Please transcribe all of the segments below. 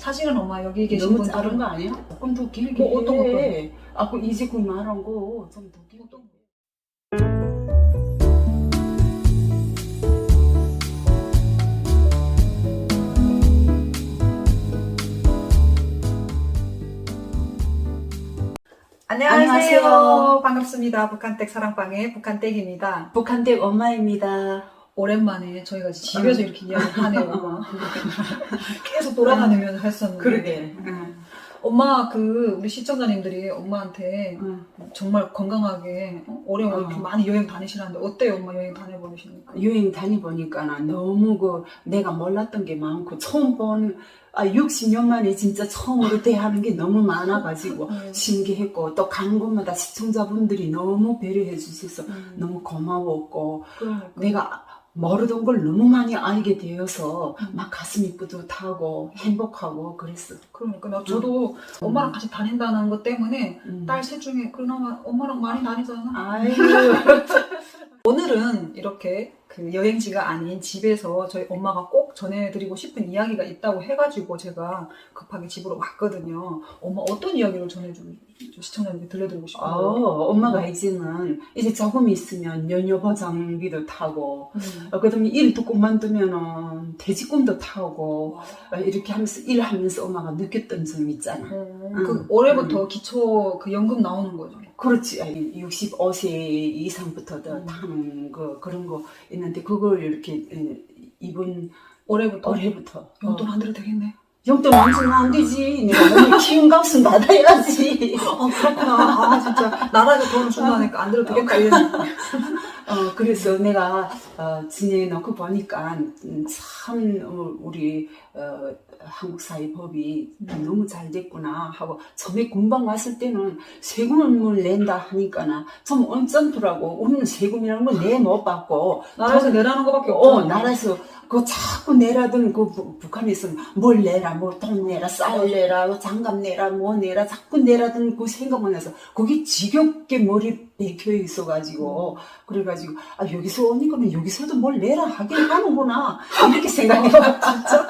사실은 엄마 여기 계신 너무 분들은 거 아니야? 조금 더 길게 뭐 어떤 해. 아, 그 이제 그 말한 거 좀 더 길게. 안녕하세요. 안녕하세요. 반갑습니다. 북한댁 사랑방의 북한댁입니다. 북한댁 엄마입니다. 오랜만에 저희가 집에서 이렇게 이야기를 하네요. 계속 돌아다니면서 했었는데. 그러게. 엄마 그 우리 시청자님들이 엄마한테 응. 정말 건강하게 어, 오래 어. 이렇게 많이 여행 다니시라는데 어때요 엄마 여행 다녀보시니까? 여행 다니보니까 너무 그 내가 몰랐던 게 많고 처음 본 아, 60년 만에 진짜 처음으로 대하는 게 너무 많아가지고 음. 신기했고 또 간 곳마다 시청자분들이 너무 배려해 주셔서 음. 너무 고마웠고 그러니까. 내가 모르던 걸 너무 많이 알게 되어서 음. 막 가슴이 뿌듯하고 행복하고 그랬어. 그러니까 나 저도 엄마랑 같이 다닌다는 것 때문에 음. 딸 셋 중에 그나마 엄마랑 많이 다니잖아. 아이고 오늘은 이렇게 그 여행지가 아닌 집에서 저희 엄마가 꼭 전해드리고 싶은 이야기가 있다고 해가지고 제가 급하게 집으로 왔거든요. 엄마 어떤 이야기를 전해주고 시청자님께 들려드리고 어, 싶어요? 엄마가 이제는 이제 조금 있으면 연료 보장비도 타고 음. 어, 그다음에 일도 그만두면은 돼지꿈도 타고 와. 어, 이렇게 하면서 일하면서 엄마가 느꼈던 점 있잖아. 음, 음. 그 올해부터 기초 그 연금 나오는 거죠. 그렇지. 65세 이상부터 도 음. 타는 거 그런 거 있는데 그걸 이렇게 에, 이번 올해부터 올해부터 용돈 어, 안 들어도 되겠네. 용돈 안 주면 안 되지. 내가 오늘 키운 값은 받아야지. 아 그렇구나. 아 진짜 나라에서 돈을 준다니까 안 들어도 되겠다. 어, 그래서 내가 어, 지내놓고 보니까 음, 참 어, 우리 어, 한국 사회 법이 음. 너무 잘 됐구나 하고 처음에 금방 왔을 때는 세금을 낸다 하니까나 좀 언짢더라고. 우리는 세금이라는 걸내못 받고 나라에서 내라는 거밖에 어, 없잖아. 나라에서 그 자꾸 내라던 그 부- 북한에서 뭘 내라, 뭐돈 내라, 쌀 내라, 뭐 장갑 내라, 뭐 내라, 자꾸 내라던 그 생각만 해서 그게 지겹게 머리 bek혀 있어가지고 그래가지고 아 여기서 오니까는 여기서도 뭘 내라 하긴 하는구나 이렇게 생각해 진짜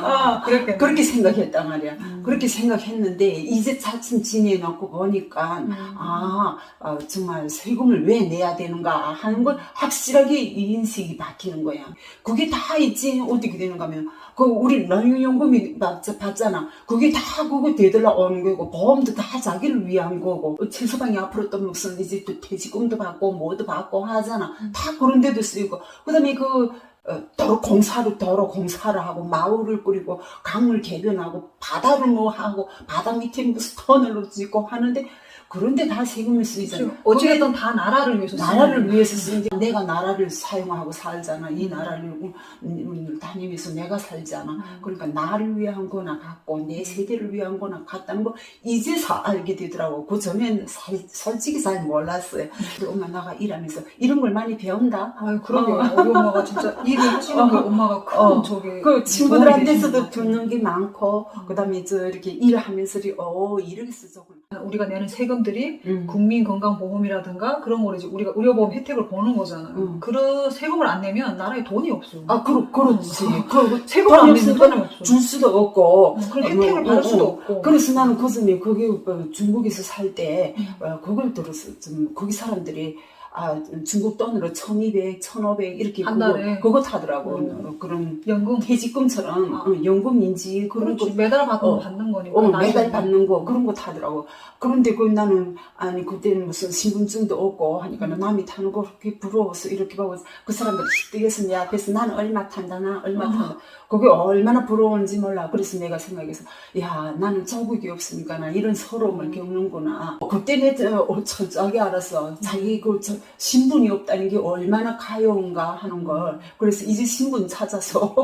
아, 그랬겠네. 그렇게 생각했단 말이야. 음. 그렇게 생각했는데 이제 차츰 지내놓고 보니까 음. 아, 아, 정말 세금을 왜 내야 되는가 하는 걸 확실하게 이 인식이 바뀌는 거야. 그게 다 있지 어떻게 되는가 하면 그 우리 노령연금이 받, 받잖아. 그게 다 그거 되돌아 오는 거고 보험도 다 자기를 위한 거고 최소방이 앞으로 또 무슨 이제 또 퇴직금도 받고 뭐도 받고 하잖아. 음. 다 그런 데도 쓰이고 그 다음에 그 어, 도로 공사를 도로 공사를 하고 마을을 꾸리고 강물 개변하고 바다를 뭐 하고 바다 밑에 무슨 터널을 짓고 하는데 그런데 다 세금을 쓰이잖아. 그렇죠. 어찌됐든 다 나라를 위해서 쓰는 나라를. 위해서 쓰는데 내가 나라를 사용하고 살잖아. 이 나라를 음, 음, 다니면서 내가 살잖아. 음. 그러니까 나를 위한 거나 같고 내 세대를 위한 거나 같다는 거 이제서 알게 되더라고. 그 전엔 살- 솔직히 잘 몰랐어요. 엄마 나가 일하면서 이런 걸 많이 배운다. 아유 그러게 우리 엄마가 진짜 일 을 하시는 게 엄마가 큰 어. 저기 그 친구들한테서도. 듣는 게 많고 음. 그다음에 저 이렇게 일하면서 어 이렇게 쓰죠. 우리가 내는 세금들이 음. 국민건강보험이라든가 그런 거를 이제 우리가 의료보험 혜택을 보는 거잖아요. 음. 그 세금을 안 내면 나라에 돈이 없어. 아, 그렇, 그렇지. 음. 그, 세금을 안 내면 돈이 없어. 줄 수도 없고. 음, 그런 어, 혜택을 뭐, 받을 어, 수도 어. 없고. 그래서 나는 그 전에 거기 어, 중국에서 살 때, 음. 어, 그걸 들었어. 좀, 거기 사람들이, 아, 중국 돈으로 1200, 1500 이렇게 한 그거, 달에. 그거 타더라고. 음. 어, 그런 연금 퇴직금처럼 아. 어, 연금인지 그런 거 그렇지 매달 받는, 어. 받는 거니까. 어, 매달 받는 거 그런 거 타더라고. 그런데 그 나는 아니 그때는 무슨 신분증도 없고 하니까 음. 남이 타는 거 그렇게 부러워서 이렇게 보고 그 사람들이 시댁에서 내 앞에서 나는 얼마 탄다 나 얼마 어. 탄다. 그게 얼마나 부러운지 몰라. 그래서 내가 생각해서 야 나는 조국이 없으니까 나 이런 서러움을 음. 겪는구나. 그때 내가 어, 철저하게 알았어. 자기 그 저, 신분이 없다는 게 얼마나 가여운가 하는 걸. 그래서 이제 신분 찾아서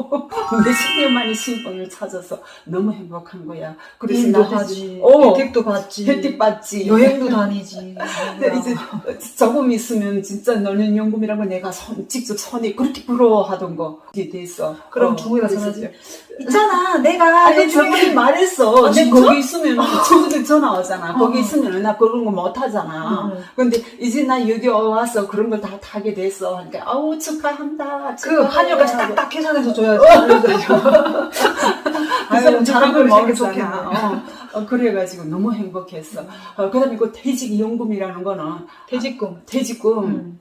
몇십 년 만에 신분을 찾아서 너무 행복한 거야. 그래서 일도 나도 하지, 어. 혜택도 받지, 혜택 받지. 여행도 다니지. 근데 이제 조금 있으면 진짜 너는 연금이라고 내가 손, 직접 손에 그렇게 부러워하던 거 그게 됐어. 그럼 어, 중국에 가서 하지. 있잖아 내가 아니 요즘에 저번에 말했어. 아, 지금 진짜? 거기 있으면 친구들 전화 오잖아. 거기 어. 있으면 나 그런 거 못 하잖아. 응. 근데 이제 나 여기 와서 그런 걸 다 타게 됐어. 그러니까 아우 축하한다. 그. 한여까지. 딱딱 계산해서 줘야지 그래서 잘한 걸걸 먹겠잖아. 어, 어, 그래가지고 너무 행복했어. 어, 그다음에 그 퇴직연금이라는 거는 퇴직금 퇴직금 음.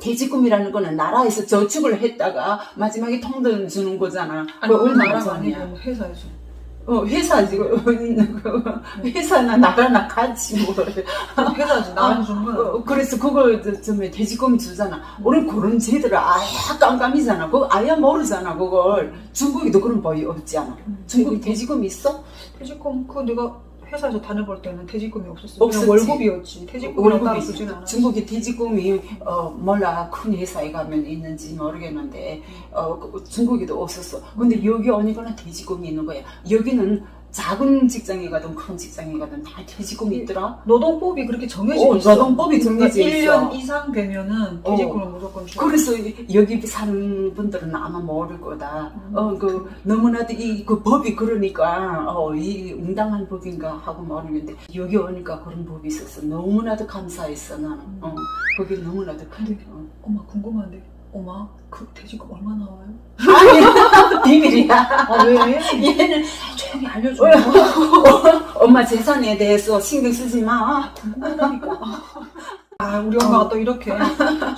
퇴직금이라는 거는 나라에서 저축을 했다가 마지막에 통돈 주는 거잖아. 아니 그거 얼마나. 아니고 회사에서 어, 회사지. 그, 회사나 나라나 같이 뭐. 회사지 주는 거야 어, 그래서 그걸 뭐야, 돼지금 주잖아. 우리 그런 제들을 아야 깜깜이잖아. 그거 아야 모르잖아. 그걸 중국에도 그런 법이 없지 않아. 중국에 돼지금 있어? 퇴직금 그 내가 회사에서 다녀볼 때는 퇴직금이 없었어 없었지. 그냥 월급이었지 퇴직금이랑 따로 쓰진 않아 중국에 돼지금이 어 몰라 큰 회사에 가면 있는지 모르겠는데 어 그- 중국에도 없었어. 근데 여기 오니까는 돼지금이 있는 거야. 여기는 작은 직장에 가든 큰 직장에 가든 다 돼지금이 있더라. 노동법이 그렇게 정해져 어, 있어 노동법이 정해져 있어. 1년 이상 되면은 퇴직금을 무조건 줘 그래서 여기 사는 분들은 아마 모를 거다. 음. 어, 그, 너무나도 이, 그 법이 그러니까, 어, 이 응당한 법인가 하고 모르는데, 여기 오니까 그런 법이 있었어. 너무나도 감사했어, 나는. 어, 거기 너무나도. 근데 어. 엄마 궁금한데 엄마 그 돼지금 얼마 나와요? 아니, 비밀이야. 아 왜? 얘는 조용히 알려줘 엄마 재산에 대해서 신경 쓰지 마. 궁금하다니까 아 우리 엄마가 또 이렇게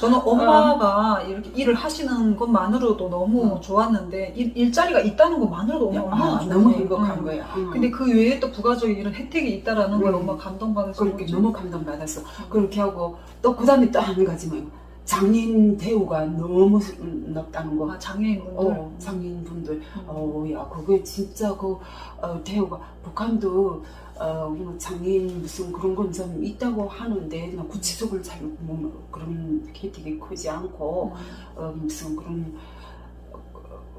저는 엄마가 이렇게 일을 하시는 것만으로도 너무 좋았는데 일, 일자리가 있다는 것만으로도 엄마 얼마나 아, 좋아요. 너무 행복한 응. 거야. 응. 근데 그 외에 또 부가적인 이런 혜택이 있다라는 음. 엄마 감동받아서 그렇게. 너무 감동받았어. 그렇게 하고, 또 그 다음에 또한 가지 뭐, 장인 대우가 너무 높다는 거. 아 장애인분들 어, 장인분들, 음. 어, 야, 그게 진짜 그, 어, 대우가, 북한도, 어, 뭐 장인 무슨 그런 건 좀 있다고 하는데, 나 구체적으로 잘, 뭐, 그런 혜택이 크지 않고, 어, 무슨 그런, 어,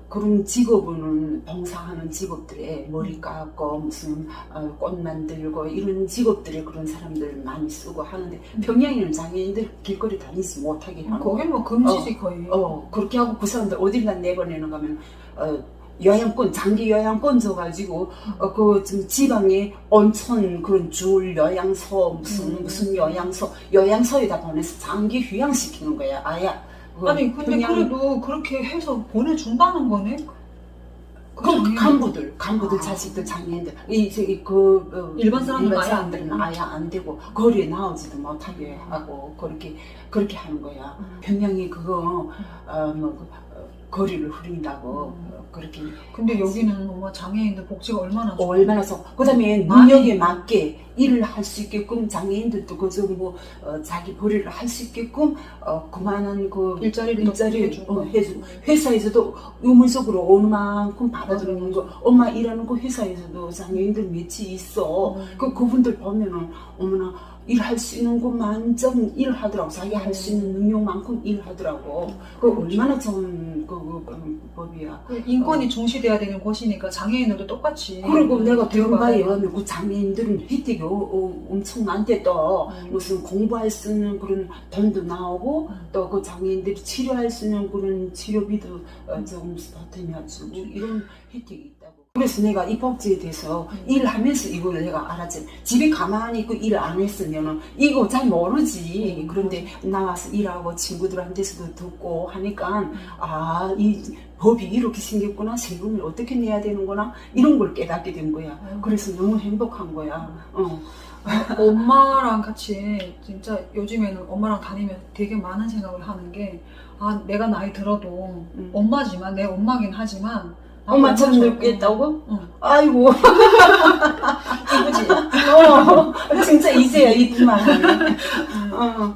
그런 직업은 봉사하는 직업들에 머리 깎고 무슨 어, 꽃 만들고 이런 직업들에 그런 사람들 많이 쓰고 하는데 평양에는 장애인들 길거리 다니지 못하게 하는 거긴 뭐 금지지 거의 어, 그렇게 하고 그 사람들 어딜 난 내보내는 가면, 어, 요양권, 장기 요양권 줘가지고, 어, 그, 좀 지방에 온천, 그런 줄 요양소, 무슨, 음. 무슨 요양소, 요양소에다 보내서 장기 휴양시키는 거야, 아야. 그 아니 근데 평양- 그래도 그렇게 해서 보내준다는 거네? 그 그 장애인. 간부들, 간부들 아. 자식들, 장애인들, 이, 저기, 그, 어, 일반 사람들은 일반 아예 안 사람들은 되고. 아예 안 되고, 거리에 나오지도 못하게 하고, 그렇게, 그렇게 하는 거야. 음. 평양이 그거, 어, 뭐, 그, 어, 거리를 흐린다고, 음. 어, 그렇게. 근데 여기는 정말 장애인들 복지가 얼마나 좋아 얼마나 서 그다음에 능력에 맞게 일을 할 수 있게끔 장애인들도 그저 뭐 어, 자기 벌이를 할 수 있게끔 어, 그만한 그 일자리를 일자리를 해주고 어, 해주 회사에서도 의무적으로 어느 만큼 받아주는 거 엄마 일하는 그 회사에서도 장애인들 몇이 있어 음. 그 그분들 보면은 어머나 일할 수 있는 것만큼 일하더라고 자기 할 수 있는 능력만큼 일하더라고 그 얼마나 좋은 그, 그, 그 법이야 그 인권이 중시돼야 되는 곳이니까 장애인들도 똑같이 그리고 내가 대우바에 가면 그 장애인들은 혜택이 어, 어, 엄청 많대 또 음. 무슨 공부할 수 있는 그런 돈도 나오고 음. 또그 장애인들이 치료할 수 있는 그런 치료비도 어, 조금 보탬해주고 이런 혜택이 있다고. 그래서 내가 이 복지에 대해서 음. 일하면서 이걸 내가 알았지. 집에 가만히 있고 일을 안 했으면은 이거 잘 모르지. 음. 그런데 나와서 일하고 친구들한테서도 듣고 하니까 음. 아, 이 법이 이렇게 생겼구나. 세금을 어떻게 내야 되는구나. 이런 걸 깨닫게 된 거야. 음. 그래서 너무 행복한 거야. 어. 엄마랑 같이 진짜 요즘에는 엄마랑 다니면 되게 많은 생각을 하는 게 아 내가 나이 들어도 음. 엄마지만 내 엄마긴 하지만 엄마처럼 엄마처럼- 늙겠다고? 응. 아이고. 이쁘지? 어, 진짜 이제야 이쁘만 하네. 어.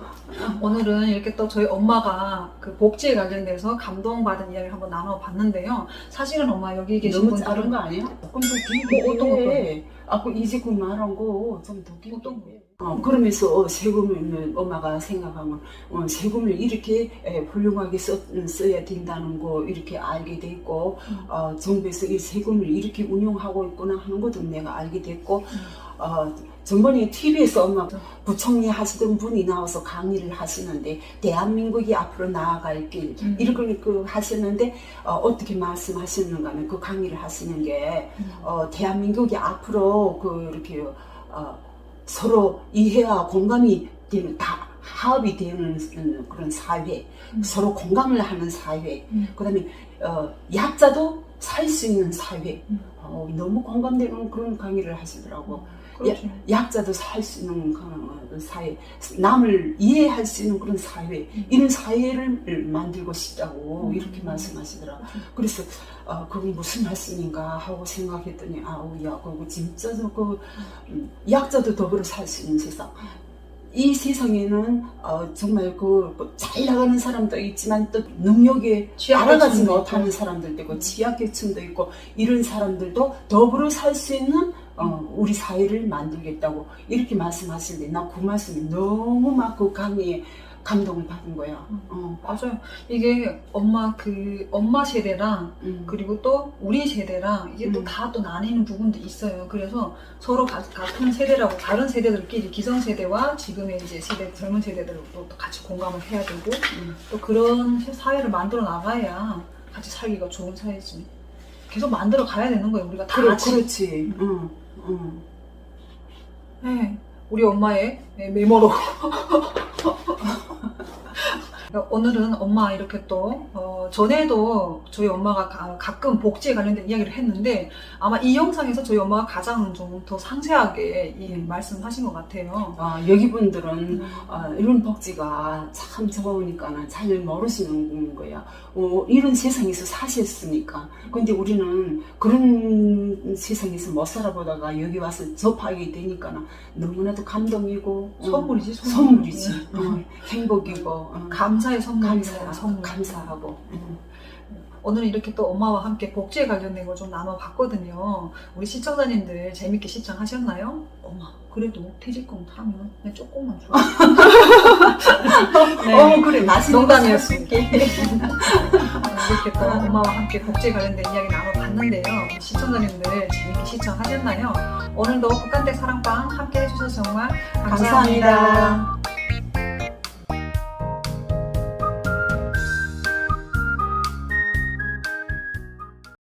오늘은 이렇게 또 저희 엄마가 그 복지에 관련돼서 감동받은 이야기를 한번 나눠봤는데요. 사실은 엄마 여기 계신 너무 분들은 작은 거 아니야? 길게. 뭐 어떤 것도? 아, 그 이제 그 말한 거좀더 길게. 어떤 거? 어, 그러면서 어, 세금을 엄마가 생각하면 어, 세금을 이렇게 에, 훌륭하게 써, 써야 된다는 거 이렇게 알게 됐고 음. 어, 정부에서 이 세금을 이렇게 운용하고 있구나 하는 것도 내가 알게 됐고 어, 전번에 TV에서 엄마 부총리 하시던 분이 나와서 강의를 하시는데 대한민국이 앞으로 나아갈 길 음. 이걸 그 하시는데 어, 떻게 말씀하시는가 하면 그 강의를 하시는 게 음. 어, 대한민국이 앞으로 그 이렇게 어, 서로 이해와 공감이 되는 다 화합이 되는 그런 사회, 음. 서로 공감을 하는 사회, 음. 그 다음에 어, 약자도 살 수 있는 사회. 음. 어, 너무 공감되는 그런 강의를 하시더라고. 그렇죠. 약자도 살 수 있는 그런 사회, 남을 이해할 수 있는 그런 사회, 음. 이런 사회를 만들고 싶다고 음. 이렇게 말씀하시더라고. 그렇죠. 그래서 어, 그게 무슨 말씀인가 하고 생각했더니 아우 야 그거 진짜 그 음, 약자도 더불어 살 수 있는 세상. 이 세상에는 어, 정말 그 잘 나가는 사람도 있지만 또 능력에 알아가지. 못하는 사람들도 있고 취약계층도 있고 이런 사람들도 더불어 살 수 있는 어, 우리 사회를 만들겠다고 이렇게 말씀하실 때나그 말씀이 너무 막 그 강의에 감동을 받은 거야. 어, 맞아요. 이게 엄마 그 엄마 세대랑 음. 그리고 또 우리 세대랑 이게 또 음. 다또 나뉘는 부분도 있어요. 그래서 서로 가- 같은 세대라고 다른 세대들끼리 기성 세대와 지금의 이제 세대 젊은 세대들도 또 같이 공감을 해야 되고 음. 또 그런 사회를 만들어 나가야 같이 살기가 좋은 사회지. 계속 만들어 가야 되는 거예요. 우리가 다 그래, 같이. 그렇지. 응, 응. 네, 우리 엄마의 네, 메모로. 오늘은 엄마 이렇게 또 어, 전에도 저희 엄마가 가, 가끔 복지에 관련된 이야기를 했는데 아마 이 영상에서 저희 엄마가 가장 좀 더 상세하게 이 말씀하신 것 같아요. 아, 여기 분들은 음. 아, 이런 복지가 참 좋으니까 잘 모르시는 거야. 어, 이런 세상에서 사셨으니까. 근데 우리는 그런 세상에서 못 살아보다가 여기 와서 접하게 되니까 너무나도 감동이고 어, 선물이지 선물. 선물 이지. 네. 어, 행복이고 어, 감사의 선물이죠. 감사, 선물. 감사하고. 음. 오늘 이렇게 또 엄마와 함께 복지에 관련된 걸 좀 나눠봤거든요. 우리 시청자님들 재밌게 시청하셨나요? 엄마, 그래도 퇴직금 타면 그냥 조금만 줘. 네. 어, 그래. 맛있는 거 농담이었습니다. 이렇게 또 엄마와 함께 복지에 관련된 이야기 나눠봤는데요. 시청자님들 재밌게 시청하셨나요? 오늘도 북한대 사랑방 함께 해주셔서 정말 감사합니다. 감사합니다.